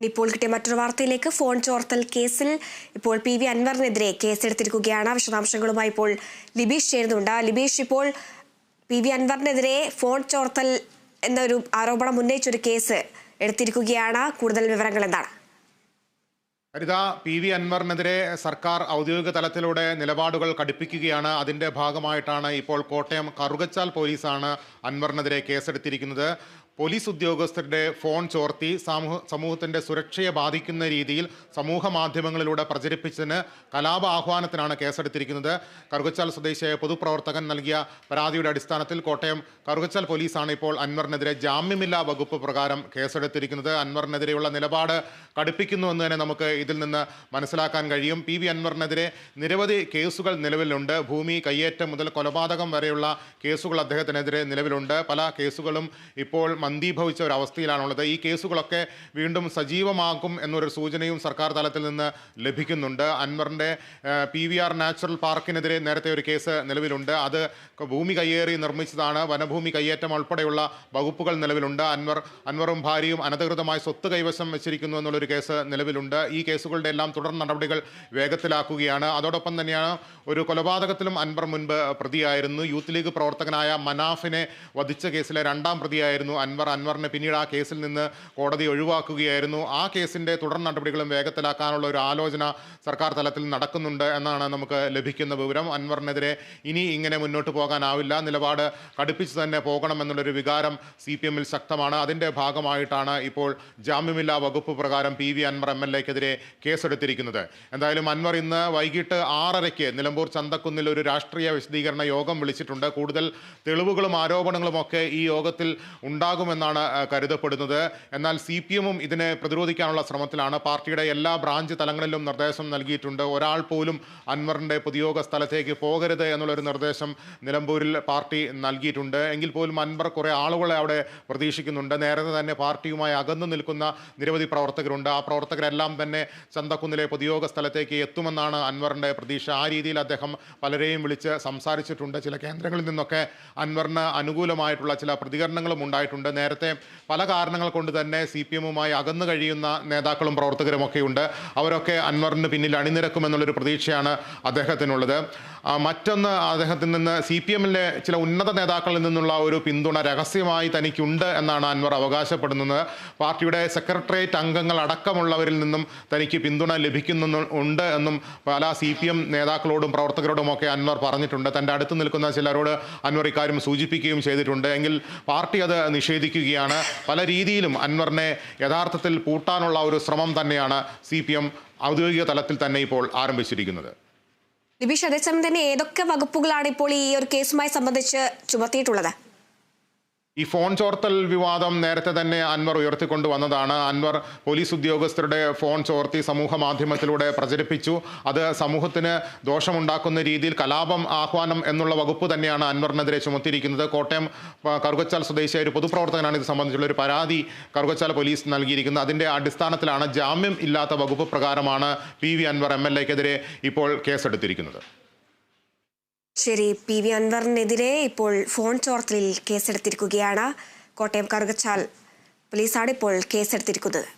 ഇപ്പോൾ കിട്ടിയ മറ്റൊരു വാർത്തയിലേക്ക് ഫോൺ ചോർത്തൽ കേസിൽ ഇപ്പോൾ പി വി അൻവറിനെതിരെ കേസെടുത്തിരിക്കുകയാണ്. വിശദാംശങ്ങളുമായി ഇപ്പോൾ ലിബീഷ് ചേരുന്നുണ്ട്. ലിബീഷ് ഇപ്പോൾ പി വി അൻവറിനെതിരെ ഫോൺ ചോർത്തൽ എന്നൊരു ആരോപണം ഉന്നയിച്ചൊരു കേസ് എടുത്തിരിക്കുകയാണ്. കൂടുതൽ വിവരങ്ങൾ എന്താണ്? ഹരിത പി വി അൻവറിനെതിരെ സർക്കാർ ഔദ്യോഗിക തലത്തിലൂടെ നിലപാടുകൾ കടുപ്പിക്കുകയാണ്. അതിന്റെ ഭാഗമായിട്ടാണ് ഇപ്പോൾ കോട്ടയം കറുകച്ചാൽ പോലീസാണ് അൻവറിനെതിരെ കേസെടുത്തിരിക്കുന്നത്. പോലീസ് ഉദ്യോഗസ്ഥരുടെ ഫോൺ ചോർത്തി സമൂഹ സമൂഹത്തിന്റെ സുരക്ഷയെ ബാധിക്കുന്ന രീതിയിൽ സമൂഹ മാധ്യമങ്ങളിലൂടെ പ്രചരിപ്പിച്ചതിന് കലാപ ആഹ്വാനത്തിനാണ് കേസെടുത്തിരിക്കുന്നത്. കറുകച്ചാൽ സ്വദേശിയായ പൊതുപ്രവർത്തകൻ നൽകിയ പരാതിയുടെ അടിസ്ഥാനത്തിൽ കോട്ടയം കറുകച്ചാൽ പോലീസാണ് ഇപ്പോൾ അൻവറിനെതിരെ ജാമ്യമില്ലാ വകുപ്പ് പ്രകാരം കേസെടുത്തിരിക്കുന്നത്. അൻവറിനെതിരെയുള്ള നിലപാട് കടുപ്പിക്കുന്നുവെന്ന് തന്നെ നമുക്ക് ഇതിൽ നിന്ന് മനസ്സിലാക്കാൻ കഴിയും. പി. വി. അൻവറിനെതിരെ നിരവധി കേസുകൾ നിലവിലുണ്ട്. ഭൂമി കയ്യേറ്റം മുതൽ കൊലപാതകം വരെയുള്ള കേസുകൾ അദ്ദേഹത്തിനെതിരെ നിലവിലുണ്ട്. പല കേസുകളും ഇപ്പോൾ മന്ദീഭവിച്ച ഒരു അവസ്ഥയിലാണുള്ളത് ഈ കേസുകളൊക്കെ വീണ്ടും സജീവമാക്കും എന്നൊരു സൂചനയും സർക്കാർ തലത്തിൽ നിന്ന് ലഭിക്കുന്നുണ്ട്. അൻവറിന്റെ പി വി ആർ നാച്ചുറൽ പാർക്കിനെതിരെ നേരത്തെ ഒരു കേസ് നിലവിലുണ്ട്. അത് ഭൂമി കയ്യേറി നിർമ്മിച്ചതാണ്. വനഭൂമി കയ്യേറ്റം ഉൾപ്പെടെയുള്ള വകുപ്പുകൾ നിലവിലുണ്ട്. അൻവർ അൻവറും ഭാര്യയും അനധികൃതമായി സ്വത്ത് കൈവശം വെച്ചിരിക്കുന്നു എന്നുള്ളൊരു കേസ് നിലവിലുണ്ട്. ഈ കേസുകളുടെ എല്ലാം തുടർ നടപടികൾ വേഗത്തിലാക്കുകയാണ്. അതോടൊപ്പം തന്നെയാണ് ഒരു കൊലപാതകത്തിലും അൻവർ മുൻപ് പ്രതിയായിരുന്നു. യൂത്ത് ലീഗ് പ്രവർത്തകനായ മനാഫിനെ വധിച്ച കേസിലെ രണ്ടാം പ്രതിയായിരുന്നു അൻവർ. അൻവറിനെ പിന്നീട് ആ കേസിൽ നിന്ന് കോടതി ഒഴിവാക്കുകയായിരുന്നു. ആ കേസിന്റെ തുടർ നടപടികളും വേഗത്തിലാക്കാനുള്ള ഒരു ആലോചന സർക്കാർ തലത്തിൽ നടക്കുന്നുണ്ട് എന്നാണ് നമുക്ക് ലഭിക്കുന്ന വിവരം. അൻവറിനെതിരെ ഇനി ഇങ്ങനെ മുന്നോട്ട് പോകാനാവില്ല. നിലപാട് കടുപ്പിച്ച് തന്നെ പോകണമെന്നുള്ളൊരു വികാരം സി പി എമ്മിൽ ശക്തമാണ്. അതിന്റെ ഭാഗമായിട്ടാണ് ഇപ്പോൾ ജാമ്യമില്ലാ വകുപ്പ് പ്രകാരം P V Anwar M L എക്കെതിരെ കേസെടുത്തിരിക്കുന്നത്. എന്തായാലും അൻവർ ഇന്ന് വൈകിട്ട് ആറരയ്ക്ക് നിലമ്പൂർ ചന്തക്കുന്നിൽ ഒരു രാഷ്ട്രീയ വിശദീകരണ യോഗം വിളിച്ചിട്ടുണ്ട്. കൂടുതൽ തെളിവുകളും ആരോപണങ്ങളും ഒക്കെ ഈ യോഗത്തിൽ ഉണ്ടാകുമെന്നാണ് കരുതപ്പെടുന്നത്. എന്നാൽ സി പി എമ്മും ഇതിനെ പ്രതിരോധിക്കാനുള്ള ശ്രമത്തിലാണ്. പാർട്ടിയുടെ എല്ലാ ബ്രാഞ്ച് തലങ്ങളിലും നിർദ്ദേശം നൽകിയിട്ടുണ്ട്. ഒരാൾ പോലും അൻവറിന്റെ പൊതുയോഗ സ്ഥലത്തേക്ക് പോകരുത് എന്നുള്ളൊരു നിർദ്ദേശം നിലമ്പൂരിൽ പാർട്ടി നൽകിയിട്ടുണ്ട്. എങ്കിൽ പോലും അൻവർ കുറേ ആളുകളെ അവിടെ പ്രതീക്ഷിക്കുന്നുണ്ട്. നേരത്തെ തന്നെ പാർട്ടിയുമായി അകന്നു നിൽക്കുന്ന നിരവധി പ്രവർത്തകരുണ്ട്. ആ പ്രവർത്തകരെല്ലാം തന്നെ ചന്തക്കുന്നിലെ പൊതുയോഗ സ്ഥലത്തേക്ക് എത്തുമെന്നാണ് അൻവറിന്റെ പ്രതീക്ഷ. ആ രീതിയിൽ അദ്ദേഹം പലരെയും വിളിച്ച് സംസാരിച്ചിട്ടുണ്ട്. ചില കേന്ദ്രങ്ങളിൽ നിന്നൊക്കെ അൻവറിന് അനുകൂലമായിട്ടുള്ള ചില പ്രതികരണങ്ങളും ഉണ്ടായിട്ടുണ്ട്. നേരത്തെ പല കാരണങ്ങൾ കൊണ്ട് തന്നെ സി പി എമ്മുമായി അകന്നു കഴിയുന്ന നേതാക്കളും പ്രവർത്തകരുമൊക്കെ ഉണ്ട് അവരൊക്കെ അൻവറിന് പിന്നിൽ അണിനിരക്കുമെന്നുള്ളൊരു പ്രതീക്ഷയാണ് അദ്ദേഹത്തിനുള്ളത്. മറ്റൊന്ന് അദ്ദേഹത്തിൽ നിന്ന് സി പി എമ്മിലെ ചില ഉന്നത നേതാക്കളിൽ നിന്നുള്ള ഒരു പിന്തുണ രഹസ്യമായി തനിക്കുണ്ട് എന്നാണ് അൻവർ അവകാശപ്പെടുന്നത്. പാർട്ടിയുടെ സെക്രട്ടേറിയറ്റ് അംഗങ്ങൾ അടക്കമുള്ളവരിൽ നിന്നും തനിക്ക് പിന്തുണ ലഭിക്കുന്നു ഉണ്ട് എന്നും പല സി പി എം നേതാക്കളോടും പ്രവർത്തകരോടുമൊക്കെ അൻവർ പറഞ്ഞിട്ടുണ്ട്. തന്റെ അടുത്ത് നിൽക്കുന്ന ചിലരോട് അൻവർ ഇക്കാര്യം സൂചിപ്പിക്കുകയും ചെയ്തിട്ടുണ്ട്. എങ്കിൽ പാർട്ടി അത് നിഷേധിക്കുകയാണ്. പല രീതിയിലും അൻവറിനെ യഥാർത്ഥത്തിൽ പൂട്ടാനുള്ള ഒരു ശ്രമം തന്നെയാണ് സി ഔദ്യോഗിക തലത്തിൽ തന്നെ ഇപ്പോൾ ആരംഭിച്ചിരിക്കുന്നത്. ലിബീഷ് അതേസമയം തന്നെ ഏതൊക്കെ വകുപ്പുകളാണ് ഇപ്പോൾ ഈ ഒരു കേസുമായി സംബന്ധിച്ച് ചുമത്തിയിട്ടുള്ളത്? ഈ ഫോൺ ചോർത്തൽ വിവാദം നേരത്തെ തന്നെ അൻവർ ഉയർത്തിക്കൊണ്ടു വന്നതാണ്. അൻവർ പോലീസ് ഉദ്യോഗസ്ഥരുടെ ഫോൺ ചോർത്തി സമൂഹ മാധ്യമത്തിലൂടെ പ്രചരിപ്പിച്ചു. അത് സമൂഹത്തിന് ദോഷമുണ്ടാക്കുന്ന രീതിയിൽ കലാപം ആഹ്വാനം എന്നുള്ള വകുപ്പ് തന്നെയാണ് അൻവറിനെതിരെ ചുമത്തിയിരിക്കുന്നത്. കോട്ടയം കറുകച്ചാൽ സ്വദേശിയായ ഒരു പൊതുപ്രവർത്തകനാണ് ഇത് സംബന്ധിച്ചുള്ള ഒരു പരാതി കറുകച്ചാൽ പോലീസ് നൽകിയിരിക്കുന്നത്. അതിന്റെ അടിസ്ഥാനത്തിലാണ് ജാമ്യം ഇല്ലാത്ത വകുപ്പ് പ്രകാരമാണ് P V Anwar M L എക്കെതിരെ ഇപ്പോൾ കേസെടുത്തിരിക്കുന്നത്. ശരി പി വി അൻവറിനെതിരെ ഇപ്പോൾ ഫോൺ ചോർത്തലിൽ കേസെടുത്തിരിക്കുകയാണ് കോട്ടയം കറുകച്ചാൽ. പോലീസാണ് ഇപ്പോൾ കേസെടുത്തിരിക്കുന്നത്.